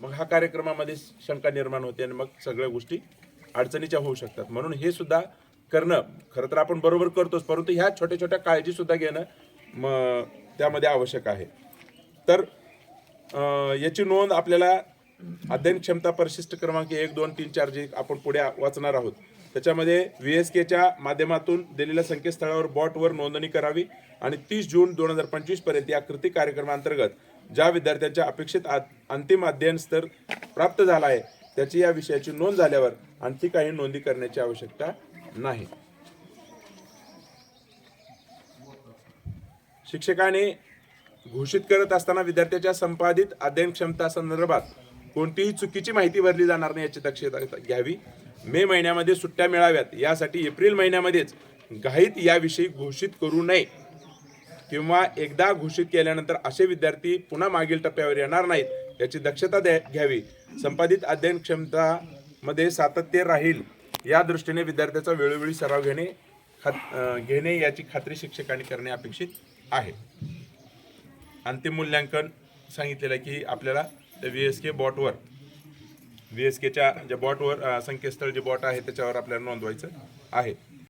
मग हा कार्यक्रमामध्ये शंका निर्माण होते आणि मग सगळ्या गोष्टी अडचणीच्या होऊ शकतात. म्हणून हे सुद्धा करणं खरं तर आपण बरोबर करतोच परंतु ह्या छोट्या छोट्या काळजी सुद्धा घेणं म त्यामध्ये आवश्यक आहे. तर याची नोंद आपल्याला अध्ययन क्षमता परिशिष्ट क्रमांक एक दोन तीन चार जे आपण पुढे वाचणार आहोत त्याच्यामध्ये व्ही एस केच्या माध्यमातून दिलेल्या संकेतस्थळावर बॉटवर नोंदणी करावी आणि तीस जून दोन हजार पंचवीसपर्यंत या कृती कार्यक्रमाअंतर्गत ज्या विद्यार्थ्यांच्या अपेक्षित आ- अंतिम अध्ययन स्तर प्राप्त झाला आहे त्याची या विषयाची नोंद झाल्यावर आणखी काही नोंदी करण्याची आवश्यकता नाही. शिक्षकाने घोषित करत असताना विद्यार्थ्याच्या संपादित अध्ययन क्षमता संदर्भात कोणतीही चुकीची माहिती भरली जाणार नाही याची दक्षता घ्यावी. मे महिन्यामध्ये सुट्ट्या मिळाव्यात यासाठी एप्रिल महिन्यामध्येच घाईत याविषयी घोषित करू नये. किंवा एकदा घोषित केल्यानंतर असे विद्यार्थी पुन्हा मागील टप्प्यावर येणार नाहीत याची दक्षता द्या घ्यावी. संपादित अध्ययन क्षमतामध्ये सातत्य राहील. या दृष्टीने विद्यार्थ्याचा वेळोवेळी सराव घेणे खात घेणे याची खात्री शिक्षकांनी करणे अपेक्षित आहे. अंतिम मूल्यांकन सांगितलेलं आहे की आपल्याला व्ही एस के बॉटवर व्ही एस केच्या ज्या बॉटवर संकेतस्थळ जे बॉट आहे त्याच्यावर आपल्याला नोंदवायचं आहे.